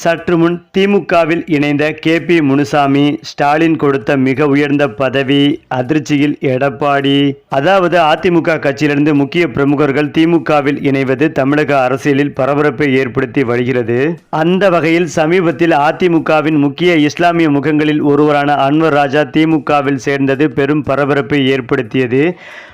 சற்று முன் திமுகவில் இணைந்த கே பி முனுசாமி ஸ்டாலின் கொடுத்த மிக உயர்ந்த பதவி அதிர்ச்சியில் எடப்பாடி. அதாவது அதிமுக கட்சியிலிருந்து முக்கிய பிரமுகர்கள் திமுகவில் இணைவது தமிழக அரசியலில் பரபரப்பை ஏற்படுத்தி வருகிறது. அந்த வகையில் சமீபத்தில் அதிமுகவின் முக்கிய இஸ்லாமிய முகங்களில் ஒருவரான அன்வர் ராஜா திமுகவில் சேர்ந்தது பெரும் பரபரப்பை ஏற்படுத்தியது.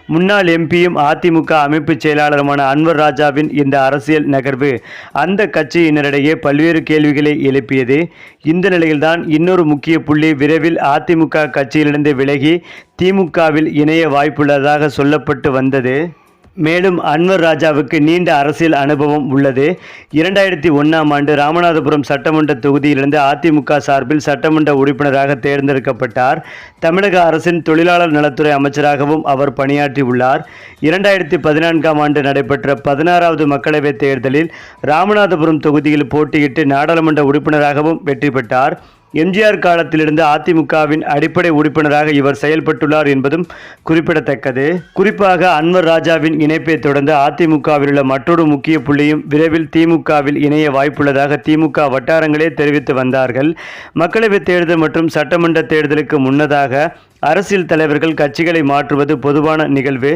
முன்னாள் எம்பியும் அதிமுக அமைப்பு செயலாளருமான அன்வர் ராஜாவின் இந்த அரசியல் நகர்வு அந்த கட்சியினரிடையே பல்வேறு கேள்விகளை எழுப்பியது. இந்த நிலையில்தான் இன்னொரு முக்கிய புள்ளி விரைவில் அதிமுக கட்சியிலிருந்து விலகி திமுகவில் இணைய வாய்ப்புள்ளதாக சொல்லப்பட்டு வந்தது. மேலும் அன்வர் ராஜாவுக்கு நீண்ட அரசியல் அனுபவம் உள்ளது. இரண்டாயிரத்தி ஒன்றாம் ஆண்டு ராமநாதபுரம் சட்டமன்ற தொகுதியிலிருந்து அதிமுக சார்பில் சட்டமன்ற உறுப்பினராக தேர்ந்தெடுக்கப்பட்டார். தமிழக அரசின் தொழிலாளர் நலத்துறை அமைச்சராகவும் அவர் பணியாற்றியுள்ளார். இரண்டாயிரத்தி பதினான்காம் ஆண்டு நடைபெற்ற பதினாறாவது மக்களவைத் தேர்தலில் ராமநாதபுரம் தொகுதியில் போட்டியிட்டு நாடாளுமன்ற உறுப்பினராகவும் வெற்றி பெற்றார். எம்ஜிஆர் காலத்திலிருந்து அதிமுகவின் அடிப்படை உறுப்பினராக இவர் செயல்பட்டுள்ளார் என்பதும் குறிப்பிடத்தக்கது. குறிப்பாக அன்வர் ராஜாவின் இணைப்பை தொடர்ந்து அதிமுகவில் உள்ள மற்றொரு முக்கிய புள்ளியும் விரைவில் திமுகவில் இணைய வாய்ப்புள்ளதாக திமுக வட்டாரங்களே தெரிவித்து வந்தார்கள். மக்களவைத் தேர்தல் மற்றும் சட்டமன்ற தேர்தலுக்கு முன்னதாக அரசியல் தலைவர்கள் கட்சிகளை மாற்றுவது பொதுவான நிகழ்வு.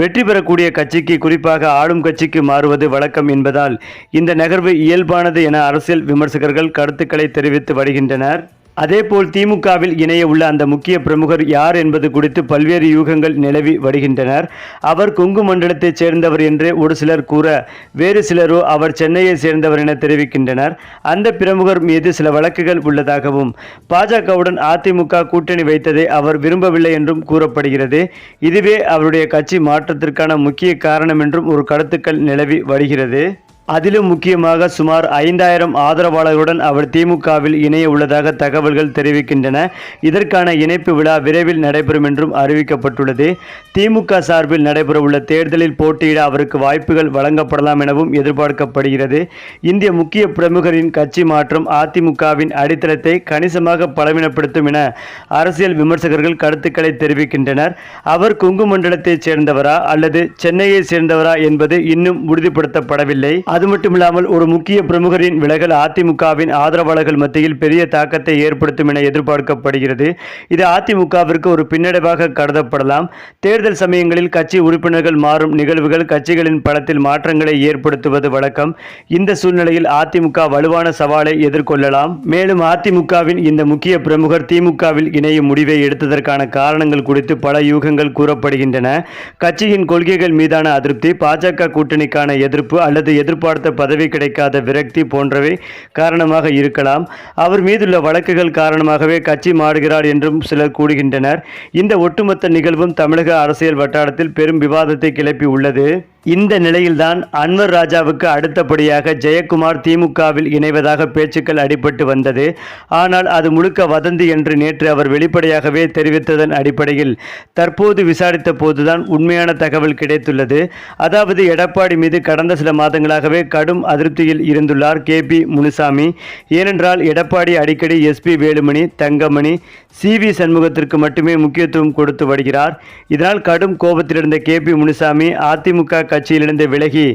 வெற்றி பெறக்கூடிய கட்சிக்கு குறிப்பாக ஆளும் கட்சிக்கு மாறுவது வழக்கம் என்பதால் இந்த நகர்வு இயல்பானது என அரசியல் விமர்சகர்கள் கருத்துக்களை தெரிவித்து வருகின்றனர். அதேபோல் திமுகவில் இணைய உள்ள அந்த முக்கிய பிரமுகர் யார் என்பது குறித்து பல்வேறு யூகங்கள் நிலவி வருகின்றனர். அவர் கொங்கு மண்டலத்தைச் சேர்ந்தவர் என்று ஒரு சிலர் கூற வேறு சிலரோ அவர் சென்னையை சேர்ந்தவர் என தெரிவிக்கின்றனர். அந்த பிரமுகர் மீது சில வழக்குகள் உள்ளதாகவும் பாஜகவுடன் அதிமுக கூட்டணி வைத்ததை அவர் விரும்பவில்லை என்றும் கூறப்படுகிறது. இதுவே அவருடைய கட்சி மாற்றத்திற்கான முக்கிய காரணம் என்றும் ஒரு கருத்துக்கள் நிலவி வருகிறது. அதிலும் முக்கியமாக சுமார் ஐந்தாயிரம் ஆதரவாளர்களுடன் அவர் திமுகவில் இணைய உள்ளதாக தகவல்கள் தெரிவிக்கின்றன. இதற்கான இணைப்பு விழா விரைவில் நடைபெறும் என்றும் அறிவிக்கப்பட்டுள்ளது. திமுக சார்பில் நடைபெறவுள்ள தேர்தலில் போட்டியிட அவருக்கு வாய்ப்புகள் வழங்கப்படலாம் எனவும் எதிர்பார்க்கப்படுகிறது. இந்திய முக்கிய பிரமுகரின் கட்சி மாற்றம் அதிமுகவின் அடித்தளத்தை கணிசமாக பலவீனப்படுத்தும் என அரசியல் விமர்சகர்கள் கருத்துக்களை தெரிவிக்கின்றனர். அவர் கொங்கு மண்டலத்தைச் சேர்ந்தவரா அல்லது சென்னையை சேர்ந்தவரா என்பது இன்னும் உறுதிப்படுத்தப்படவில்லை. அது மட்டுமில்லாமல் ஒரு முக்கிய பிரமுகரின் விலகல் அதிமுகவின் ஆதரவாளர்கள் மத்தியில் பெரிய தாக்கத்தை ஏற்படுத்தும் என எதிர்பார்க்கப்படுகிறது. இது அதிமுகவிற்கு ஒரு பின்னடைவாக கருதப்படலாம். தேர்தல் சமயங்களில் கட்சி உறுப்பினர்கள் மாறும் நிகழ்வுகள் கட்சிகளின் பலத்தில் மாற்றங்களை ஏற்படுத்துவது வழக்கம். இந்த சூழ்நிலையில் அதிமுக வலுவான சவாலை எதிர்கொள்ளலாம். மேலும் அதிமுகவின் இந்த முக்கிய பிரமுகர் திமுகவில் இணையும் முடிவை எடுத்ததற்கான காரணங்கள் குறித்து பல யூகங்கள் கூறப்படுகின்றன. கட்சியின் கொள்கைகள் மீதான அதிருப்தி பாஜக கூட்டணிக்கான எதிர்ப்பு அல்லது எதிர்ப்பு எதிர்பார்த்த பதவி கிடைக்காத விரக்தி போன்றவை காரணமாக இருக்கலாம். அவர் மீதுள்ள வழக்குகள் காரணமாகவே கட்சி மாறுகிறார் என்றும் சிலர் கூறுகின்றனர். இந்த ஒட்டுமொத்த நிகழ்வும் தமிழக அரசியல் வட்டாரத்தில் பெரும் விவாதத்தை கிளப்பி உள்ளது. இந்த நிலையில்தான் அன்வர் ராஜாவுக்கு அடுத்தபடியாக ஜெயக்குமார் திமுகவில் இணைவதாக பேச்சுக்கள் அடிபட்டு வந்தது. ஆனால் அது முழுக்க வதந்தி என்று நேற்று அவர் வெளிப்படையாகவே தெரிவித்ததன் அடிப்படையில் தற்போது விசாரித்த போதுதான் உண்மையான தகவல் கிடைத்துள்ளது. அதாவது எடப்பாடி மீது கடந்த சில மாதங்களாகவே கடும் அதிருப்தியில் இருந்துள்ளார் கே பி முனுசாமி. ஏனென்றால் எடப்பாடி அடிக்கடி S P Velumani Thangamani C V சண்முகத்திற்கு மட்டுமே முக்கியத்துவம் கொடுத்து வருகிறார். இதனால் கடும் கோபத்திலிருந்த கே பி முனுசாமி அதிமுக கட்சியிலிருந்து விலகி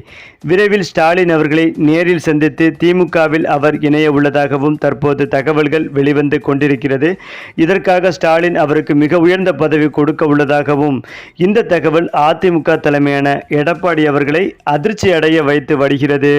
விரைவில் ஸ்டாலின் அவர்களை நேரில் சந்தித்து திமுகவில் அவர் இணைய உள்ளதாகவும் தற்போது தகவல்கள் வெளிவந்து கொண்டிருக்கிறது. இதற்காக ஸ்டாலின் அவருக்கு மிக உயர்ந்த பதவி கொடுக்க உள்ளதாகவும் இந்த தகவல் அதிமுக தலைமையான எடப்பாடி அவர்களை அதிர்ச்சி அடைய வைத்து வருகிறது.